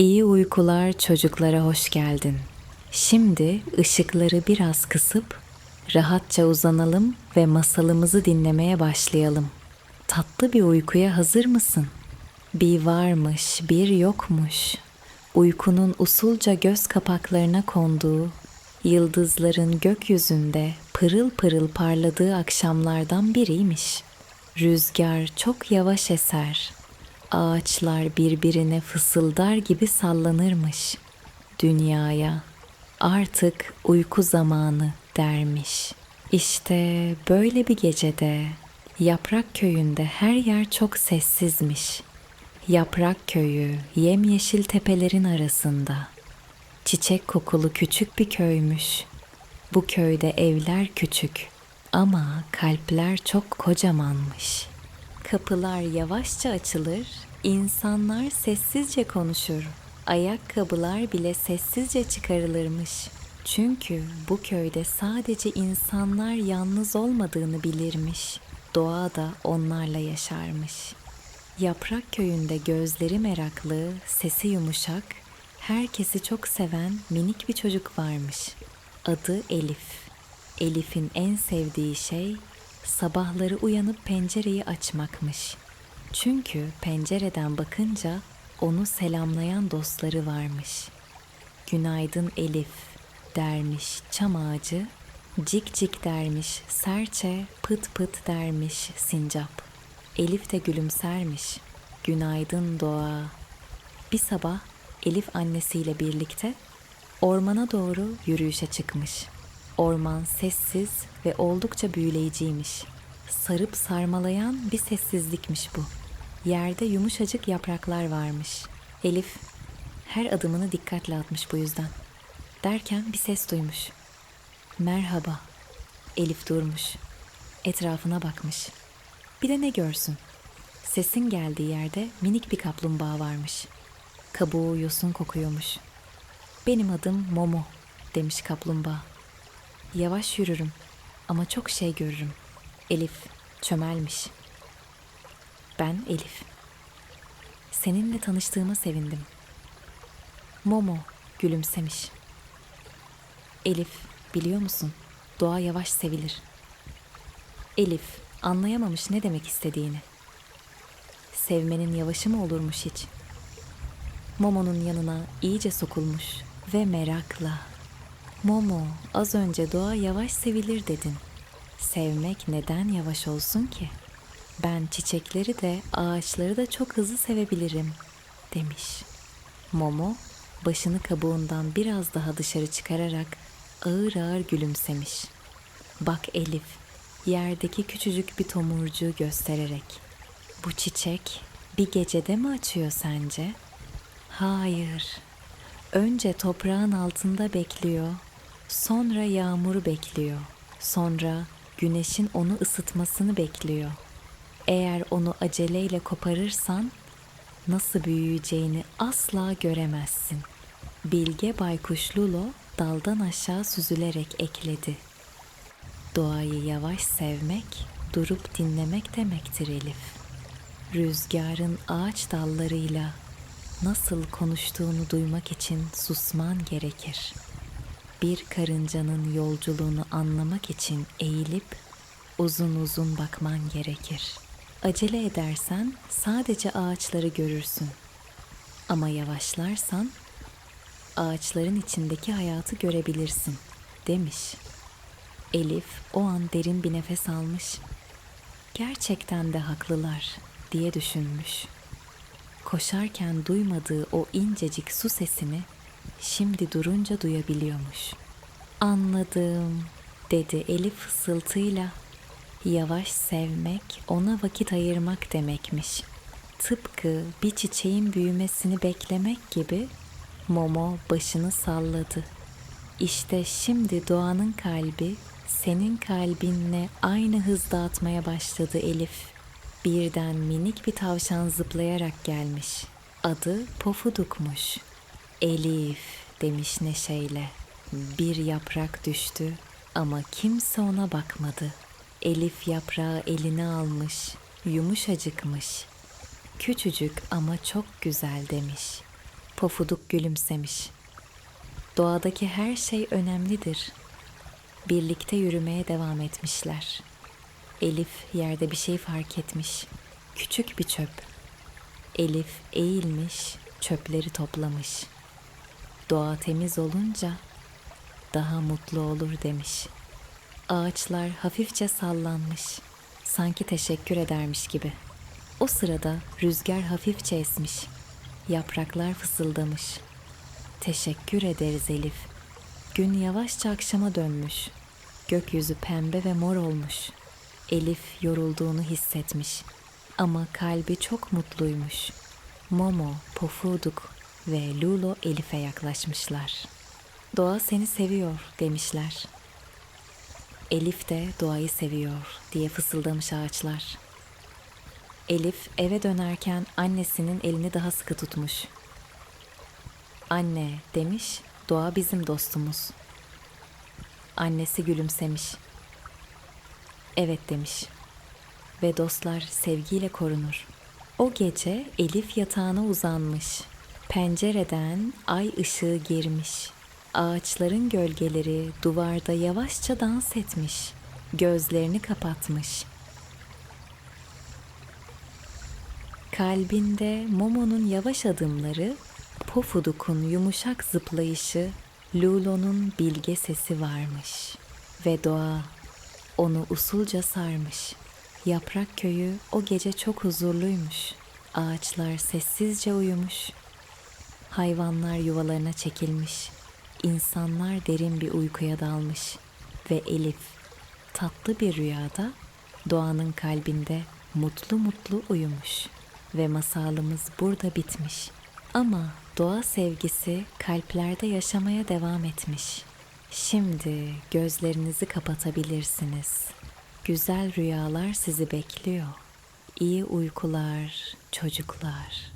İyi uykular çocuklara hoş geldin. Şimdi ışıkları biraz kısıp rahatça uzanalım ve masalımızı dinlemeye başlayalım. Tatlı bir uykuya hazır mısın? Bir varmış, bir yokmuş. Uykunun usulca göz kapaklarına konduğu, yıldızların gökyüzünde pırıl pırıl parladığı akşamlardan biriymiş. Rüzgar çok yavaş eser. Ağaçlar birbirine fısıldar gibi sallanırmış. Dünyaya artık uyku zamanı dermiş. İşte böyle bir gecede Yaprak Köyü'nde her yer çok sessizmiş. Yaprak Köyü yemyeşil tepelerin arasında. Çiçek kokulu küçük bir köymüş. Bu köyde evler küçük ama kalpler çok kocamanmış. Kapılar yavaşça açılır, insanlar sessizce konuşur. Ayakkabılar bile sessizce çıkarılırmış. Çünkü bu köyde sadece insanlar yalnız olmadığını bilirmiş. Doğa da onlarla yaşarmış. Yaprak köyünde gözleri meraklı, sesi yumuşak, herkesi çok seven minik bir çocuk varmış. Adı Elif. Elif'in en sevdiği şey sabahları uyanıp pencereyi açmakmış. Çünkü pencereden bakınca onu selamlayan dostları varmış. Günaydın Elif dermiş çam ağacı, cik cik dermiş serçe, pıt pıt dermiş sincap. Elif de gülümsermiş. Günaydın doğa. Bir sabah Elif annesiyle birlikte ormana doğru yürüyüşe çıkmış. Orman sessiz ve oldukça büyüleyiciymiş. Sarıp sarmalayan bir sessizlikmiş bu. Yerde yumuşacık yapraklar varmış. Elif her adımını dikkatle atmış bu yüzden. Derken bir ses duymuş. Merhaba. Elif durmuş. Etrafına bakmış. Bir de ne görsün? Sesin geldiği yerde minik bir kaplumbağa varmış. Kabuğu yosun kokuyormuş. Benim adım Momo demiş kaplumbağa. Yavaş yürürüm ama çok şey görürüm. Elif çömelmiş. Ben Elif. Seninle tanıştığıma sevindim. Momo gülümsemiş. Elif biliyor musun? Doğa yavaş sevilir. Elif anlayamamış ne demek istediğini. Sevmenin yavaşı mı olurmuş hiç? Momo'nun yanına iyice sokulmuş ve merakla Momo, az önce doğa yavaş sevilir dedin. Sevmek neden yavaş olsun ki? Ben çiçekleri de ağaçları da çok hızlı sevebilirim, demiş. Momo, başını kabuğundan biraz daha dışarı çıkararak ağır ağır gülümsemiş. Bak Elif, yerdeki küçücük bir tomurcuğu göstererek. Bu çiçek bir gecede mi açıyor sence? Hayır. Önce toprağın altında bekliyor, sonra yağmuru bekliyor, sonra güneşin onu ısıtmasını bekliyor. Eğer onu aceleyle koparırsan nasıl büyüyeceğini asla göremezsin. Bilge Baykuş Lulo daldan aşağı süzülerek ekledi. Doğayı yavaş sevmek, durup dinlemek demektir Elif. Rüzgarın ağaç dallarıyla nasıl konuştuğunu duymak için susman gerekir. Bir karıncanın yolculuğunu anlamak için eğilip uzun uzun bakman gerekir. Acele edersen sadece ağaçları görürsün. Ama yavaşlarsan ağaçların içindeki hayatı görebilirsin, demiş. Elif o an derin bir nefes almış. Gerçekten de haklılar diye düşünmüş. Koşarken duymadığı o incecik su sesini şimdi durunca duyabiliyormuş. Anladım dedi Elif fısıltıyla. Yavaş sevmek, ona vakit ayırmak demekmiş. Tıpkı bir çiçeğin büyümesini beklemek gibi Momo başını salladı. İşte şimdi doğanın kalbi senin kalbinle aynı hızda atmaya başladı Elif. Birden minik bir tavşan zıplayarak gelmiş. Adı Pofuduk'muş. Elif demiş neşeyle. Bir yaprak düştü ama kimse ona bakmadı. Elif yaprağı eline almış, yumuşacıkmış. Küçücük ama çok güzel demiş. Pofuduk gülümsemiş. Doğadaki her şey önemlidir. Birlikte yürümeye devam etmişler. Elif yerde bir şey fark etmiş. Küçük bir çöp. Elif eğilmiş, çöpleri toplamış. Doğa temiz olunca daha mutlu olur demiş. Ağaçlar hafifçe sallanmış. Sanki teşekkür edermiş gibi. O sırada rüzgar hafifçe esmiş. Yapraklar fısıldamış. Teşekkür ederiz Elif. Gün yavaşça akşama dönmüş. Gökyüzü pembe ve mor olmuş. Elif yorulduğunu hissetmiş. Ama kalbi çok mutluymuş. Momo, Pofuduk ve Lulo Elif'e yaklaşmışlar. Doğa seni seviyor demişler. Elif de doğayı seviyor diye fısıldamış ağaçlar. Elif eve dönerken annesinin elini daha sıkı tutmuş. Anne demiş, doğa bizim dostumuz. Annesi gülümsemiş. Evet demiş. Ve dostlar sevgiyle korunur. O gece Elif yatağına uzanmış. Pencereden ay ışığı girmiş. Ağaçların gölgeleri duvarda yavaşça dans etmiş. Gözlerini kapatmış. Kalbinde Momo'nun yavaş adımları, Pofuduk'un yumuşak zıplayışı, Lulo'nun bilge sesi varmış. Ve doğa onu usulca sarmış. Yaprak köyü o gece çok huzurluymuş. Ağaçlar sessizce uyumuş. Hayvanlar yuvalarına çekilmiş. İnsanlar derin bir uykuya dalmış. Ve Elif tatlı bir rüyada doğanın kalbinde mutlu mutlu uyumuş. Ve masalımız burada bitmiş. Ama doğa sevgisi kalplerde yaşamaya devam etmiş. Şimdi gözlerinizi kapatabilirsiniz. Güzel rüyalar sizi bekliyor. İyi uykular çocuklar.